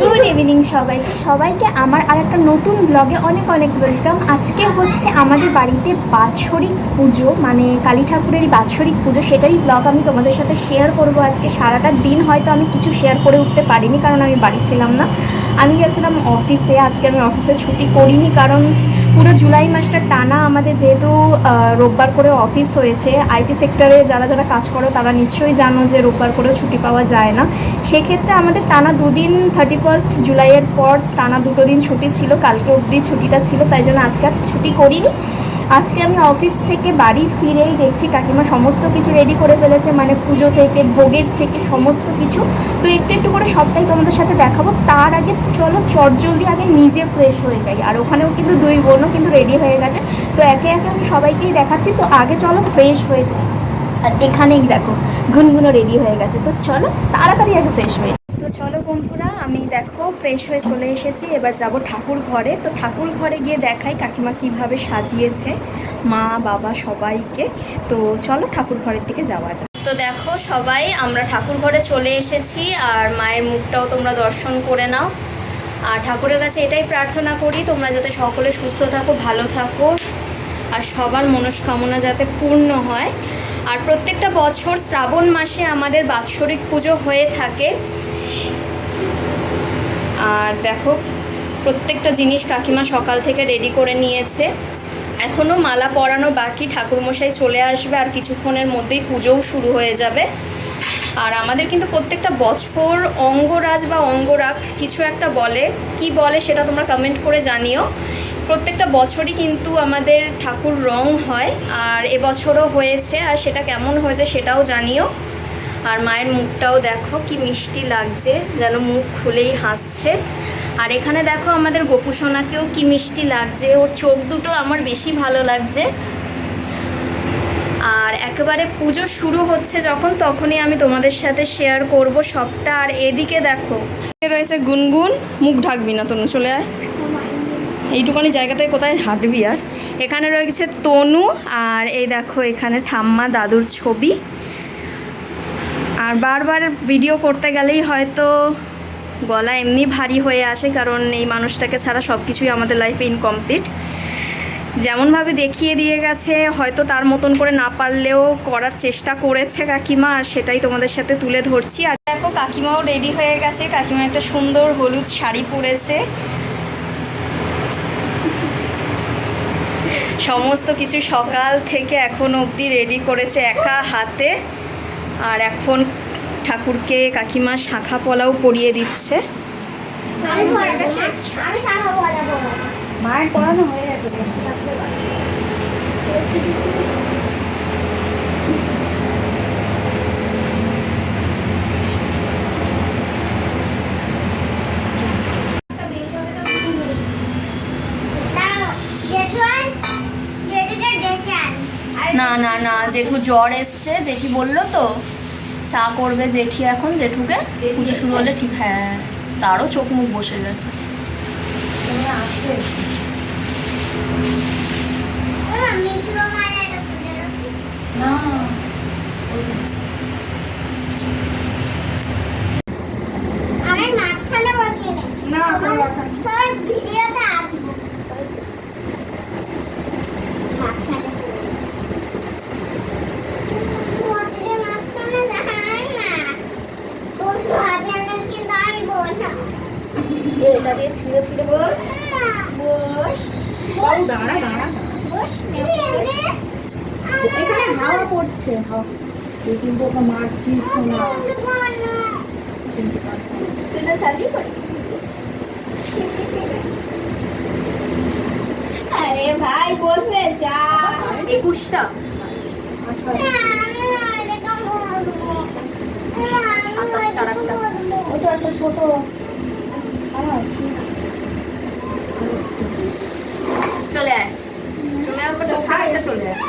Good evening সবাই। সবাইকে আমার আর একটা নতুন ব্লগে অনেক অনেক ওয়েলকাম আজকে হচ্ছে আমাদের বাড়িতে বাৎসরিক পুজো মানে কালী ঠাকুরেরই বাৎসরিক পুজো। সেটারই ব্লগ আমি তোমাদের সাথে শেয়ার করব আজকে। সারাটা দিন হয়তো আমি কিছু শেয়ার করে উঠতে পারিনি, কারণ আমি বাড়ি ছিলাম না। আমি গেছিলাম অফিসে আজকে আমি অফিসে ছুটি করিনি, কারণ পুরো জুলাই মাসটা টানা আমাদের যেহেতু রোববার করে অফিস হয়েছে আইটি সেক্টরে যারা যারা কাজ করো তারা নিশ্চয়ই জানো যে রোববার করে ছুটি পাওয়া যায় না। সেক্ষেত্রে আমাদের টানা দুদিন থার্টি ফার্স্ট জুলাইয়ের পর টানা দুটো দিন ছুটি ছিল, কালকে অবধি ছুটিটা ছিল, তাই জন্য আজকে ছুটি করিনি। আজকে আমি অফিস থেকে বাড়ি ফিরেই দেখছি কাকিমা সমস্ত কিছু রেডি করে ফেলেছে মানে পুজো থেকে, ভোগের থেকে সমস্ত কিছু। তো একটু একটু করে সবটাই তোমাদের সাথে দেখাবো। তার আগে চলো, চটজলদি আগে নিজে ফ্রেশ হয়ে যাই। আর ওখানেও কিন্তু দুই বোনও কিন্তু রেডি হয়ে গেছে। তো একে একে আমি সবাইকেই দেখাচ্ছি। তো আগে চলো ফ্রেশ হয়ে আর এখানেই দেখো গুনগুনো রেডি হয়ে গেছে। তো চলো, তাড়াতাড়ি আগে ফ্রেশ হয়ে। তো চলো বন্ধুরা, আমি দেখো ফ্রেশ হয়ে চলে এসেছি। এবার যাব ঠাকুর ঘরে। তো ঠাকুর ঘরে গিয়ে দেখাই কাকিমা কীভাবে সাজিয়েছে মা, বাবা সবাইকে। তো চলো ঠাকুর ঘরের দিকে যাওয়া যাক। তো দেখো সবাই, আমরা ঠাকুর ঘরে চলে এসেছি আর মায়ের মুখটাও তোমরা দর্শন করে নাও। আর ঠাকুরের কাছে এটাই প্রার্থনা করি, তোমরা যাতে সকলে সুস্থ থাকো, ভালো থাকো আর সবার মনস্কামনা যাতে পূর্ণ হয়। আর প্রত্যেকটা বছর শ্রাবণ মাসে আমাদের বাৎসরিক পুজো হয়ে থাকে। আর দেখো, প্রত্যেকটা জিনিস কাকিমা সকাল থেকে রেডি করে নিয়েছে। এখনও মালা পরানো বাকি, ঠাকুরমশাই চলে আসবে আর কিছুক্ষণের মধ্যেই পুজোও শুরু হয়ে যাবে। আর আমাদের কিন্তু প্রত্যেকটা বছর অঙ্গরাজ বা অঙ্গরাগ কিছু একটা বলে। কি বলে সেটা তোমরা কমেন্ট করে জানিও। প্রত্যেকটা বছরই কিন্তু আমাদের ঠাকুর রং হয়, আর এবছরও হয়েছে, আর সেটা কেমন হয়েছে সেটাও জানিও। আর মায়ের মুখটাও দেখো কি মিষ্টি লাগছে, যেন মুখ খুলেই হাসছে। আর এখানে দেখো আমাদের গোপুসোনাকেও কি মিষ্টি লাগছে, ওর চোখ দুটো আমার বেশি ভালো লাগছে। আর একেবারে পুজো শুরু হচ্ছে যখন, তখনই আমি তোমাদের সাথে শেয়ার করব সবটা। আর এদিকে দেখো রয়েছে গুনগুন, মুখ ঢাকবি না তনু, চলে আয়। এইটুখানি জায়গাতে কোথায় হাঁটবি আর? এখানে রয়েছে তনু, আর এই দেখো এখানে ঠাম্মা দাদুর ছবি। আর বারবার ভিডিও করতে গেলেই হয়তো গলা এমনি ভারী হয়ে আসে, কারণ এই মানুষটাকে ছাড়া সব কিছুই আমাদের লাইফে ইনকমপ্লিট যেমনভাবে দেখিয়ে দিয়ে গেছে, হয়তো তার মতন করে না পারলেও করার চেষ্টা করেছে কাকিমা, আর সেটাই তোমাদের সাথে তুলে ধরছি। আর দেখো, কাকিমাও রেডি হয়ে গেছে। কাকিমা একটা সুন্দর হলুদ শাড়ি পরেছে। সমস্ত কিছু সকাল থেকে এখন অবধি রেডি করেছে একা হাতে। আর এখন ঠাকুরকে কাকিমা শাখা পলাও পরিয়ে দিচ্ছে। মায়ের পড়ানো হয়ে গেছে না না না জেঠু জ্বর এসছে জেঠি বলল তো চা করবে জেঠি এখন জেঠুকে পুজো শুরু হলে ঠিক হ্যাঁ তারও চোখ মুখ বসে গেছে। রাখি। না আমি মাঝখানে বসিয়ে নেই না কোনো কথা নেই। সবার ভিডিওতে আসব মাঝখানে মধ্যে মাঝখানে দাঁড়ায় না তোর ভাজানের কিন্তু আমি বললাম এটা দিয়ে ছিঁড়ে ছিঁড়ে বস। বস দাঁড়া দাঁড়া। এখানে হাওয়া পড়ছে হাওয়া। তুই কিন্তু ওকে মারছিস শোনা। তুই তো চালিয়ে করিস। আরে ভাই বসে যা। একুশটা। ওই তো একটা ছোট। চলে আয়। তুমি আমার থাক এটা চলে আয়।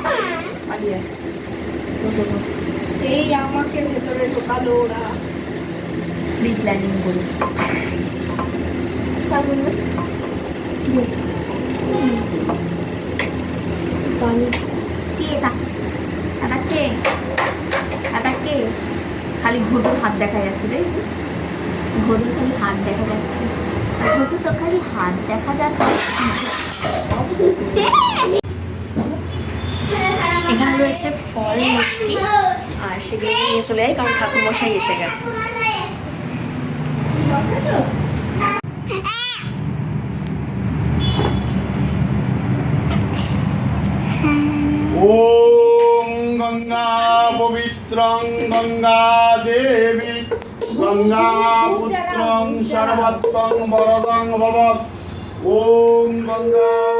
সেই আমাকে ভেতরে ঢোকালো ওরা। প্রি প্ল্যানিং করি খালি ঘুটুর হাত দেখা যাচ্ছে দেখছিস? ঘড়ি হাত দেখা যাচ্ছে। ঘটু তো খালি হাত দেখা যাচ্ছে। এখানে রয়েছে ফল, মিষ্টি, আর সেগুলো নিয়ে চলে যাই কারণ ঠাকুরমশাই এসে গেছে। ওম গঙ্গা পবিত্রং গঙ্গা গঙ্গাপুত্রং সর্বত্রং বরদং ভবত ওম গঙ্গা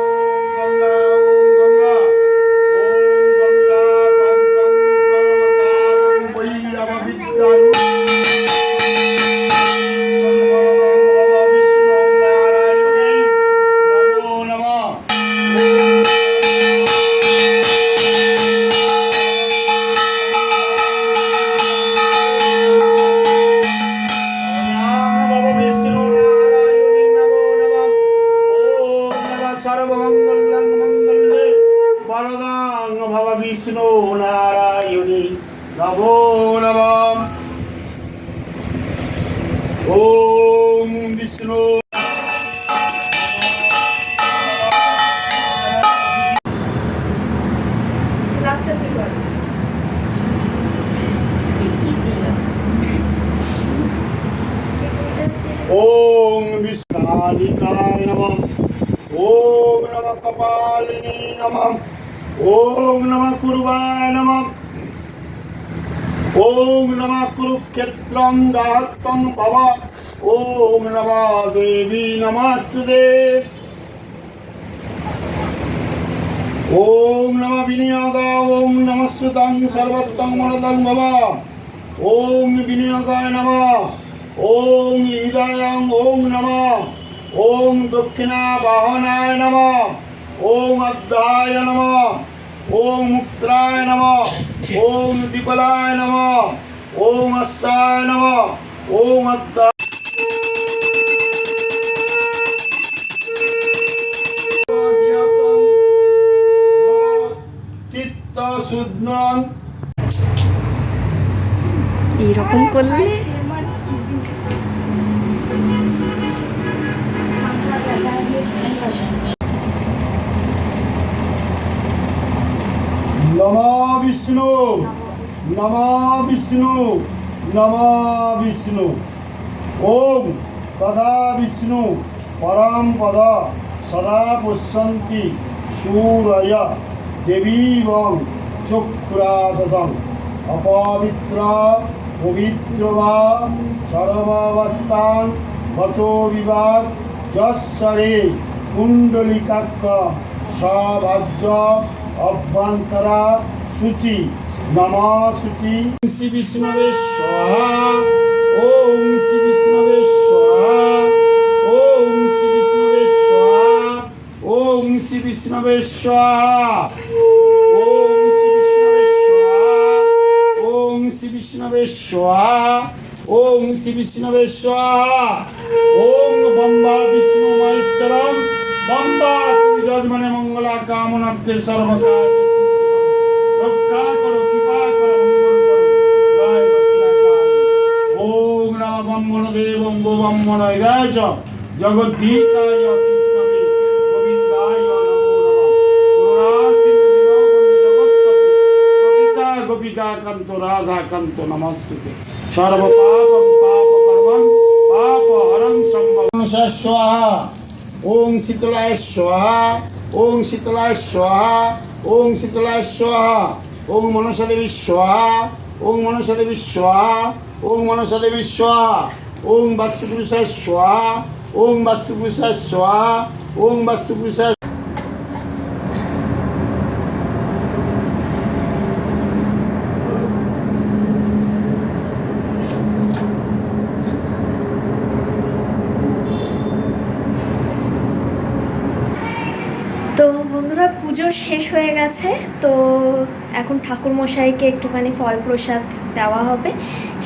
বিষ্ণালিকায় নমঃ ওম নমঃ কপালিনী নমঃ ওম নমঃ কুর্বায় নমঃ ওম নমঃ কুরুক্ষেত্রং দাহত্তং ভব ওম নমঃ দেবী নমস্তুতে ওম নমঃ বিনিয়োগ ওম নমস্তুতং সর্বত্তং মনদং ভব ওম বিনিয়োগায় নমঃ ওম হৃদয়ং ওম নমঃ ওম দক্ষিণা বাহনায় নমঃ, ওম অদ্ধায় নমঃ, ওম মুক্তায় নমঃ, ওম দীপলায় নমঃ, ওম অস্সায় নমঃ, ওম শুদ্ধং এইরকম করলে বিষ্ণু। নমা বিষ্ণু নমা বিষ্ণু। ওম তদা বিষ্ণু, পরম পদ, সদা পশ্যন্তি, সূরয় দেবীবং চক্ষুরাততং অপবিত্র, পবিত্র বা সর্বাবস্থান গত বিবাদ, যশ্বরে, কুণ্ডলিকাক্ষ, সভাজ্য, অভ্যন্তরা শুচি নমা শুচি শ্রী বিষ্ণবে স্বাহা, ওম শ্রী বিষ্ণবে স্বাহা, ওম শ্রী বিষ্ণবে স্বাহা, ওম শ্রী বিষ্ণবে স্বাহা, ওম শ্রী বিষ্ণবে ওম শ্রী বিষ্ণবে স্বাহা, ওম শ্রী বিষ্ণবে স্বাহা। ওম বম্বা বিষ্ণু মহেশ্বরম বম্বা তুমি যজমানে মঙ্গলা কামনার্থে সর্বকাল রক্ষা করো কৃপা করো মঙ্গল করো জয় দক্ষিণাকালী ওম নম ব্রহ্মণ দেবং গো ব্রহ্মণ হৃদয় চ জগদ্ধিতায় কৃষ্ণবে গোবিন্দায় গোপিকা কান্ত রাধা কান্ত নমস্তুতে সর্ব পাপং পাপ কর্মং পাপ হরং সম্ভব। স্বাহা, ওং শীতলায় স্বাহা, ওং শীতলায় স্বাহা, ওং শীতলায় স্বাহা, ওং মনসা দেবী স্বাহা, ওং মনসা দেবী স্বাহা, ওং মনসা দেবী স্বাহা। ওং বাস্তুপুরুষায় স্বাহা ওং বাস্তুপুরুষায় স্বাহা ওং বাস্তুপুরুষায় তো বন্ধুরা পুজো শেষ হয়ে গেছে, তো এখন ঠাকুর মশাইকে একটুখানি ফল প্রসাদ দেওয়া হবে।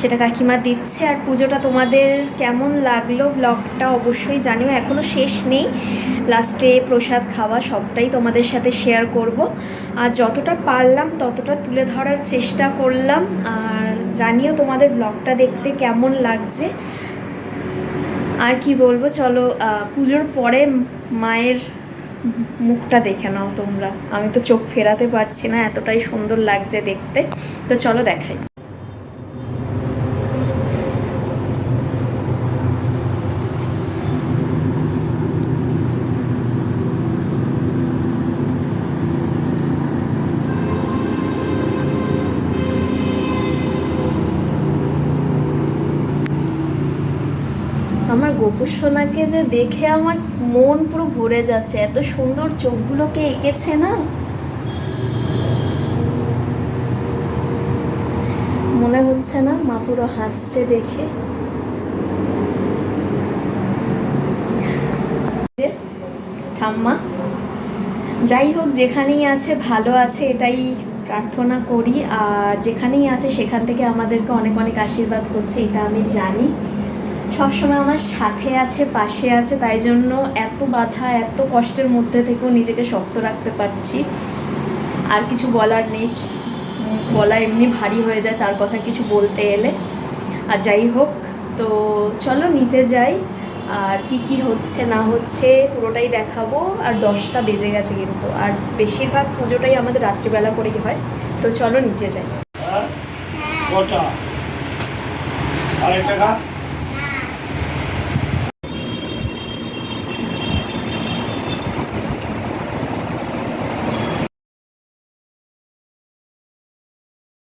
সেটা কাকিমা দিচ্ছে। আর পুজোটা তোমাদের কেমন লাগল ব্লগটা অবশ্যই জানিও। এখনও শেষ নেই। লাস্টে প্রসাদ খাওয়া সবটাই তোমাদের সাথে শেয়ার করব। আর যতটা পারলাম ততটা তুলে ধরার চেষ্টা করলাম। আর জানিও তোমাদের ব্লগটা দেখতে কেমন লাগছে। আর কি বলব? চলো পুজোর পরে মায়ের মুখটা দেখে নাও তোমরা। আমি তো চোখ ফেরাতে পারছি না, এতটাই সুন্দর লাগছে দেখতে। তো চলো দেখাই। আমার গোপু সোনাকে যে দেখে আমার মন পুরো ভরে যাচ্ছে। এত সুন্দর চোখগুলোকে এঁকেছে না? মনে হচ্ছে না মা পুরো হাসছে দেখে। ঠাম্মা, যাই হোক, যেখানেই আছে, ভালো আছে, এটাই প্রার্থনা করি। আর যেখানেই আছে, সেখান থেকে আমাদেরকে অনেক অনেক আশীর্বাদ করছে, এটা আমি জানি। সবসময় আমার সাথে আছে, পাশে আছে, তাই জন্য এত বাধা, এত কষ্টের মধ্যে থেকেও নিজেকে শক্ত রাখতে পারছি। আর কিছু বলার নেই গলা এমনি ভারী হয়ে যায় তার কথা কিছু বলতে এলে। আর যাই হোক, তো চলো নিচে যাই, আর কি কি হচ্ছে, না হচ্ছে পুরোটাই দেখাবো। আর দশটা বেজে গেছে কিন্তু, আর বেশিরভাগ পুজোটাই আমাদের রাত্রিবেলা করেই হয়। তো চলো নিচে যাই।